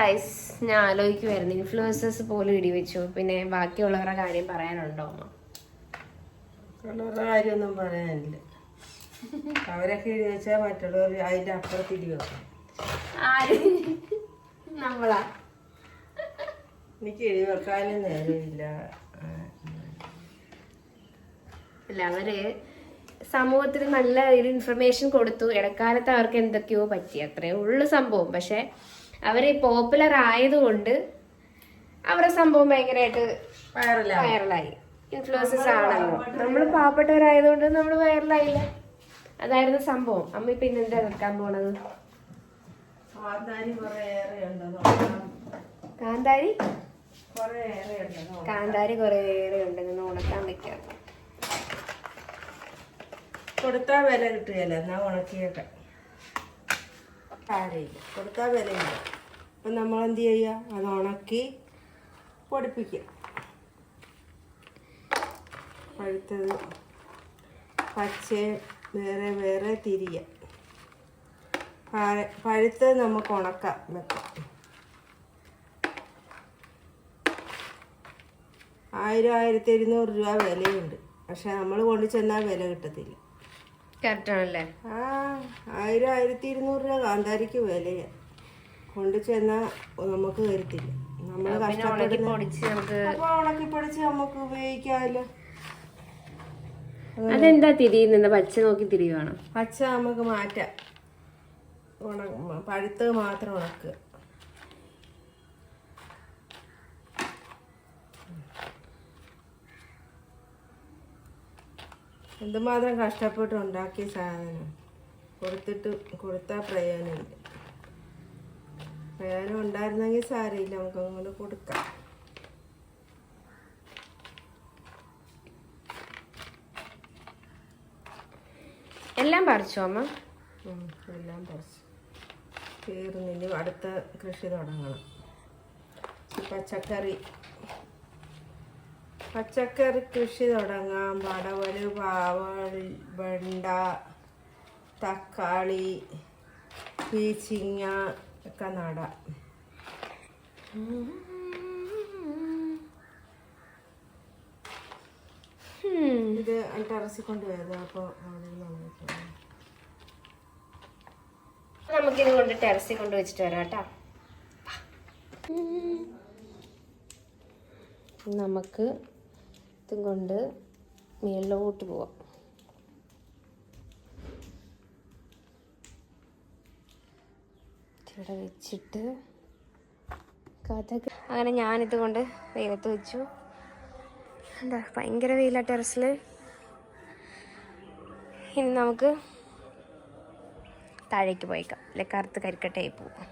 Guys, ഞാൻ ആലോചിക്കുമായിരുന്നു influencers പോലും ഇടിവെച്ചു പിന്നെ ബാക്കിയുള്ളവരുടെ കാര്യം പറയാനുണ്ടോ? കാര്യമൊന്നും പറയാനില്ല. അവരൊക്കെ ഇടി വെച്ചാൽ മറ്റുള്ളവർ അതിന്റെ അപ്പുറത്ത് ഇടി വെക്കും. ആര്? നമ്മളാ? എനിക്ക് ഇടി വെക്കാനും നേരമില്ല. അല്ല അവർ സമൂഹത്തിന് നല്ല ഒരു ഇൻഫർമേഷൻ കൊടുത്തു. ഇടക്കാലത്ത് അവർക്ക് എന്തൊക്കെയോ പറ്റി. അത്രേ ഉള്ളു സംഭവം. പക്ഷെ അവർ പോപ്പുലർ ആയതുകൊണ്ട് അവരുടെ സംഭവം ഭയങ്കരമായിട്ട് വൈറലായി ഇൻഫ്ലുവൻസസ് ആണല്ലോ. നമ്മൾ പാവപ്പെട്ടവരായതുകൊണ്ട് നമ്മൾ വൈറലായില്ല അതായിരുന്നു സംഭവം. അമ്മ ഇപ്പൊ ഇന്ന് എന്താ വെക്കാൻ പോണത്? കാന്താരി കാന്താരി? കുറേയേറെ ഉണ്ടെന്ന് ഉണക്കാൻ വെക്കാം. കൊടുത്താൽ വില കിട്ടുകയല്ലേ. എന്നാ ഉണക്കിയൊക്കെ. കാര്യമില്ല കൊടുത്താൽ വിലയില്ല. അപ്പം നമ്മൾ എന്ത് ചെയ്യുക? അത് ഉണക്കി പൊടിപ്പിക്കുക. പഴുത്തത് പച്ച വേറെ വേറെ തിരിയ പഴുത്ത് നമുക്ക് ഉണക്കാം വെക്കാം ആയിരം ആയിരത്തി ഇരുന്നൂറ് രൂപ വിലയുണ്ട്. പക്ഷെ നമ്മൾ കൊണ്ടു ചെന്നാൽ വില കിട്ടത്തില്ല. ആണല്ലേ ആ ആയിരം ആയിരത്തി ഇരുന്നൂറ് രൂപ കാന്താരിക്ക് വിലയാ. കൊണ്ട് ചെന്നാൽ നമുക്ക് വരുത്തില്ല നമ്മൾ അപ്പോൾ ഉണക്കി പൊടിച്ച് നമുക്ക് ഉപയോഗിക്കാമല്ലോ. അതെന്താ തിരിയുന്നത് പച്ച നോക്കി തിരിയുവാണോ പച്ച നമുക്ക് മാറ്റാം. ഉണ പഴുത്തത് മാത്രം ഉണക്കുക എന്തുമാത്രം കഷ്ടപ്പെട്ട് ഉണ്ടാക്കിയ സാധനം? കൊടുത്തിട്ട് കൊടുത്താൽ പ്രയോജനമില്ല പ്രയോജനം ഉണ്ടായിരുന്നെങ്കിൽ സാരമില്ല നമുക്ക് അങ്ങോട്ട് കൊടുക്കാം. എല്ലാം പറിച്ചോ അമ്മ? എല്ലാം പറിച്ചു. തീർന്നിനി അടുത്ത കൃഷി തുടങ്ങണം. പച്ചക്കറി പച്ചക്കറി കൃഷി തുടങ്ങാം. പടവൽ പാവൽ വെണ്ട തക്കാളി പീച്ചിങ്ങ ഒക്കെ നടാം. ഇത് ടെറസിൽ കൊണ്ടുപോയത് അപ്പോൾ അവിടെ നമുക്കിത് കൊണ്ട് ടെറസിൽ കൊണ്ട് വെച്ചിട്ട് വരാം കേട്ടോ. നമുക്ക് ഇതും കൊണ്ട് മേളിലോട്ട് പോവാം. ഇവിടെ വെച്ചിട്ട് കഥ അങ്ങനെ ഞാനിത് കൊണ്ട് വെയിലത്ത് വെച്ചു. എന്താ ഭയങ്കര വെയില ടെറസിൽ ഇനി നമുക്ക് താഴേക്ക് പോയേക്കാം. അല്ലെ കറുത്ത് കരിക്കട്ടയായി പോവും.